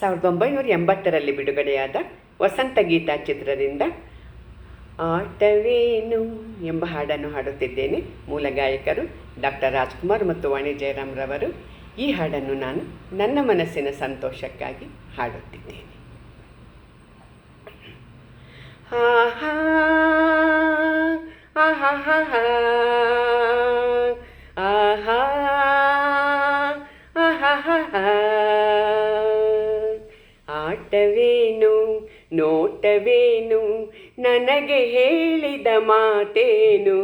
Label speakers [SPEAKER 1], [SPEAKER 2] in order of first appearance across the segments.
[SPEAKER 1] ಸಾವಿರದ ಒಂಬೈನೂರ ಎಂಬತ್ತರಲ್ಲಿ ಬಿಡುಗಡೆಯಾದ ವಸಂತ ಗೀತಾ ಚಿತ್ರದಿಂದ ಆಟವೇನು ಎಂಬ ಹಾಡನ್ನು ಹಾಡುತ್ತಿದ್ದೇನೆ. ಮೂಲ ಗಾಯಕರು ಡಾಕ್ಟರ್ ರಾಜ್ಕುಮಾರ್ ಮತ್ತು ವಾಣಿ ಜಯರಾಮ್ರವರು. ಈ ಹಾಡನ್ನು ನಾನು ನನ್ನ ಮನಸ್ಸಿನ ಸಂತೋಷಕ್ಕಾಗಿ ಹಾಡುತ್ತಿದ್ದೇನೆ. ಆಹಾ ಆಹಾಹಾ ಆಹಾ. ಆಟವೇನು ನೋಟವೇನು? ನನಗೆ ಹೇಳಿದ ಮಾತೇನು?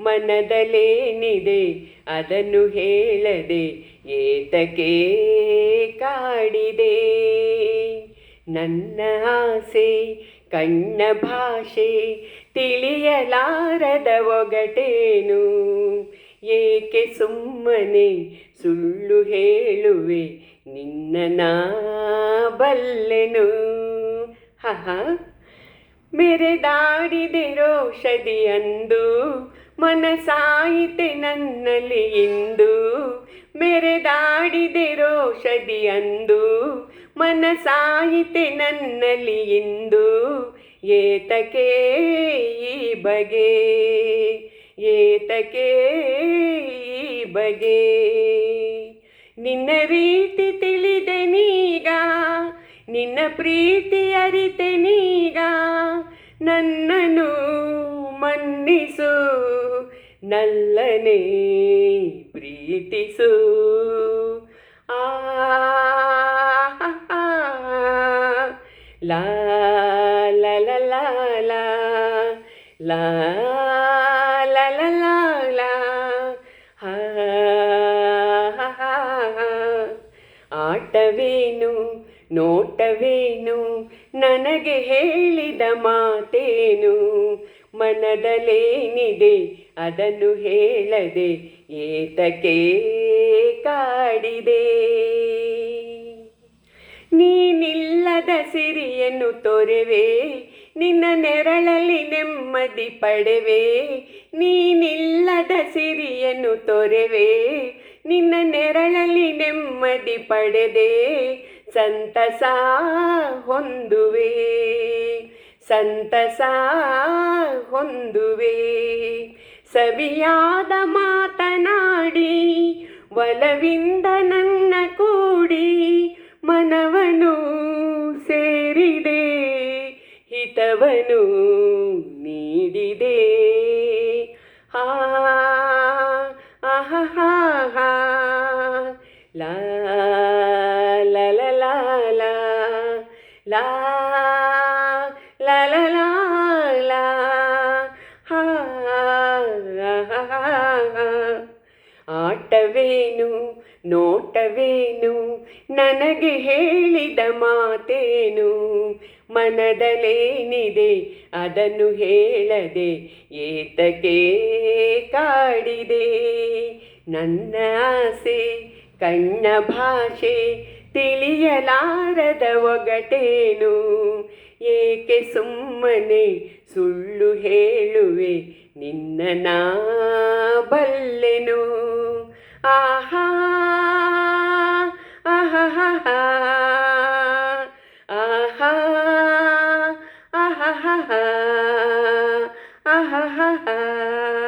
[SPEAKER 1] ಮನದಲ್ಲೇನಿದೆ ಅದನ್ನು ಹೇಳದೆ ಏತಕ್ಕೆ ಕಾಡಿದೆ? ನನ್ನ ಆಸೆ, ಕಣ್ಣ ಭಾಷೆ, ತಿಳಿಯಲಾರದ ಒಗಟೇನು? ಏಕೆ ಸುಮ್ಮನೆ ಸುಳ್ಳು ಹೇಳುವೆ ನಿನ್ನ ನಾ ಬಲ್ಲೆನು. ಹಹ ಮೆರೆದಾಡಿದಿರೋಷಧಿಯಂದು ಮನಸಾಯಿತೆ ನನ್ನಲ್ಲಿ ಇಂದು. ಮೆರೆದಾಡಿದಿರೋಷಧಿಯಂದು ಮನಸಾಯಿತೆ ನನ್ನಲ್ಲಿ ಇಂದು. ಏತಕೆ ಈ ಬಗೆ? ಏತಕೆ ಈ ಬಗೆ? ನಿನ್ನ ರೀತಿ ನಿನ್ನ ಪ್ರೀತಿ ಅರಿತೆ ನೀಗ ನನ್ನನು ಮನ್ನಿಸು ನಲ್ಲನೆ ಪ್ರೀತಿಸು ಆ ಲಾ ಲಾ ಲಾ ಲಾ ಲಾ ಲಾ ಲಾ ಲಾ ಲಾ ಲಾ ಹಾ ಹಾ ಹಾ ಹಾ. ಆಟವೇನು ನೋಟವೇನು? ನನಗೆ ಹೇಳಿದ ಮಾತೇನು? ಮನದಲ್ಲೇನಿದೆ ಅದನ್ನು ಹೇಳದೆ ಏತಕ್ಕೆ ಕಾಡಿದೆ? ನೀನಿಲ್ಲದ ಸಿರಿಯನ್ನು ತೊರೆವೆ, ನಿನ್ನ ನೆರಳಲ್ಲಿ ನೆಮ್ಮದಿ ಪಡೆವೆ. ನೀನಿಲ್ಲದ ಸಿರಿಯನ್ನು ತೊರೆವೆ, ನಿನ್ನ ನೆರಳಲ್ಲಿ ನೆಮ್ಮದಿ ಪಡೆದೆ. ಸಂತಸ ಹೊಂದುವೆ ಸಂತಸ ಹೊಂದುವೆ ಸವಿಯಾದ ಮಾತನಾಡಿ ಒಲವಿಂದ ನನ್ನ ಕೂಡಿ ಮನವನು ಸೇರಿದೆ ಹಿತವನು ನೀಡಿದೆ ಆ ಆಹಾ ಲಾ ಲಾ ಲಾ ಲಾ ಲಾ ಲಾ ಆಟವೇನು ನೋಟವೇನು ನನಗೆ ಹೇಳಿದ ಮಾತೇನು? ಮನದಲೇನಿದೆ ಅದನ್ನು ಹೇಳದೆ ಏತಕ್ಕೆ ಕಾಡಿದೆ? ನನ್ನ ಆಸೆ, ಕಣ್ಣ ಭಾಷೆ ತಿಳಿಯಲಾರದ ಒಗಟೇನು? ಏಕೆ ಸುಮ್ಮನೆ ಸುಳ್ಳು ಹೇಳುವೆ? ನಿನ್ನ ನಾ ಬಲ್ಲೆನು? ಆಹಾ ಆಹಾ ಆಹಾ ಆಹಾ ಆಹಾ